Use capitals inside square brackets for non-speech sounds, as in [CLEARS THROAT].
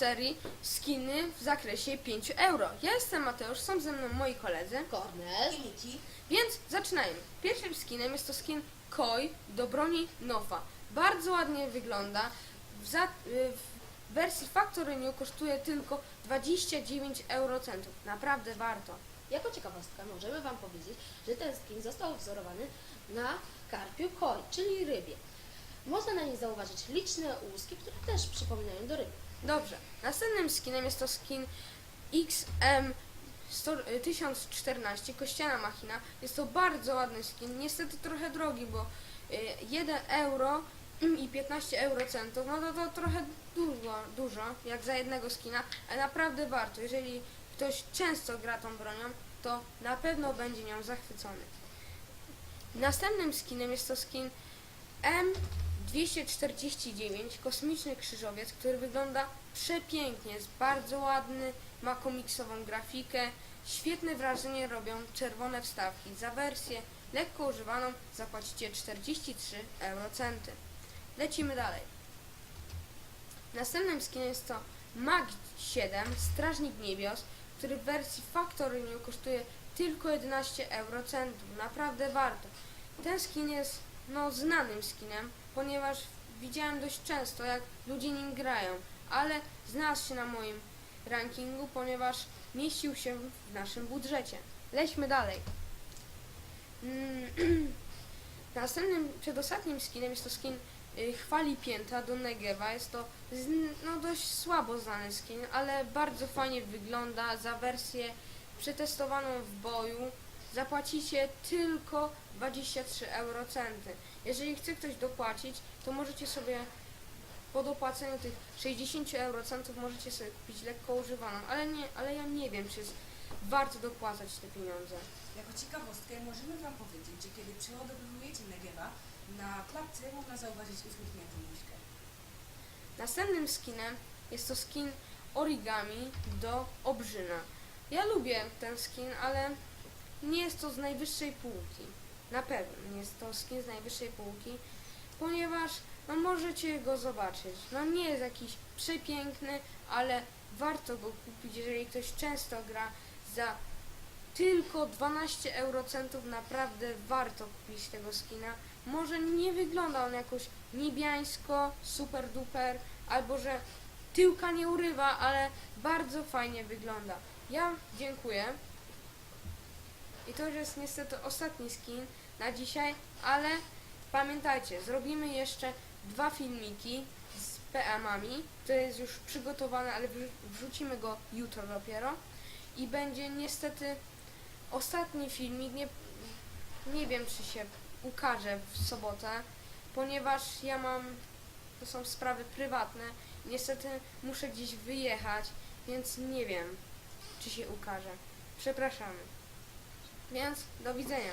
serii skiny w zakresie 5 euro. Ja jestem Mateusz, są ze mną moi koledzy, Kornel. więc zaczynajmy. Pierwszym skinem jest to skin Koi do broni Nofa. Bardzo ładnie wygląda. W, za, y, w wersji Factory New kosztuje tylko 29 eurocentów. Naprawdę warto. Jako ciekawostka możemy Wam powiedzieć, że ten skin został wzorowany na karpiu koi, czyli rybie. Można na nim zauważyć liczne łuski, które też przypominają do ryby. Dobrze. Następnym skinem jest to skin XM 100, y, 1014 Kościana Machina. Jest to bardzo ładny skin. Niestety trochę drogi, bo y, 1 euro i 15 eurocentów, no to, to trochę dużo, dużo, jak za jednego skina, ale naprawdę warto. Jeżeli ktoś często gra tą bronią, to na pewno będzie nią zachwycony. Następnym skinem jest to skin M249, kosmiczny krzyżowiec, który wygląda przepięknie, jest bardzo ładny, ma komiksową grafikę, świetne wrażenie robią czerwone wstawki. Za wersję lekko używaną zapłacicie 43 eurocenty. Lecimy dalej. Następnym skinem jest to Mag 7, Strażnik Niebios, który w wersji Factory kosztuje tylko 11 eurocentów. Naprawdę warto. Ten skin jest no, znanym skinem, ponieważ widziałem dość często, jak ludzie nim grają, ale znalazł się na moim rankingu, ponieważ mieścił się w naszym budżecie. Lećmy dalej. Mm, [CLEARS THROAT] Następnym, przedostatnim skinem jest to skin y, Chwali Pięta do Negewa. Jest to no, dość słabo znany skin, ale bardzo fajnie wygląda. Za wersję przetestowaną w boju zapłacicie tylko 23 eurocenty. Jeżeli chce ktoś dopłacić, to możecie sobie po dopłaceniu tych 60 eurocentów możecie sobie kupić lekko używaną, ale, nie, ale ja nie wiem, czy jest warto dopłacać te pieniądze. Jako ciekawostkę możemy Wam powiedzieć, że kiedy przeładowujecie Negewa, na klapce można zauważyć uśmiechniętą buźkę. Następnym skinem jest to skin origami do obrzyna. Ja lubię ten skin, ale nie jest to z najwyższej półki. Na pewno nie jest to skin z najwyższej półki, ponieważ no, możecie go zobaczyć. No nie jest jakiś przepiękny, ale warto go kupić, jeżeli ktoś często gra za tylko 12 eurocentów naprawdę warto kupić tego skina. Może nie wygląda on jakoś niebiańsko, super duper, albo że tyłka nie urywa, ale bardzo fajnie wygląda. Ja dziękuję. I to już jest niestety ostatni skin na dzisiaj, ale pamiętajcie, zrobimy jeszcze dwa filmiki z PM-ami. To jest już przygotowane, ale wrzu- wrzucimy go jutro dopiero. I będzie niestety ostatni filmik, nie, nie wiem czy się ukaże w sobotę, ponieważ ja mam, to są sprawy prywatne, niestety muszę gdzieś wyjechać, więc nie wiem czy się ukaże. Przepraszamy. Więc do widzenia.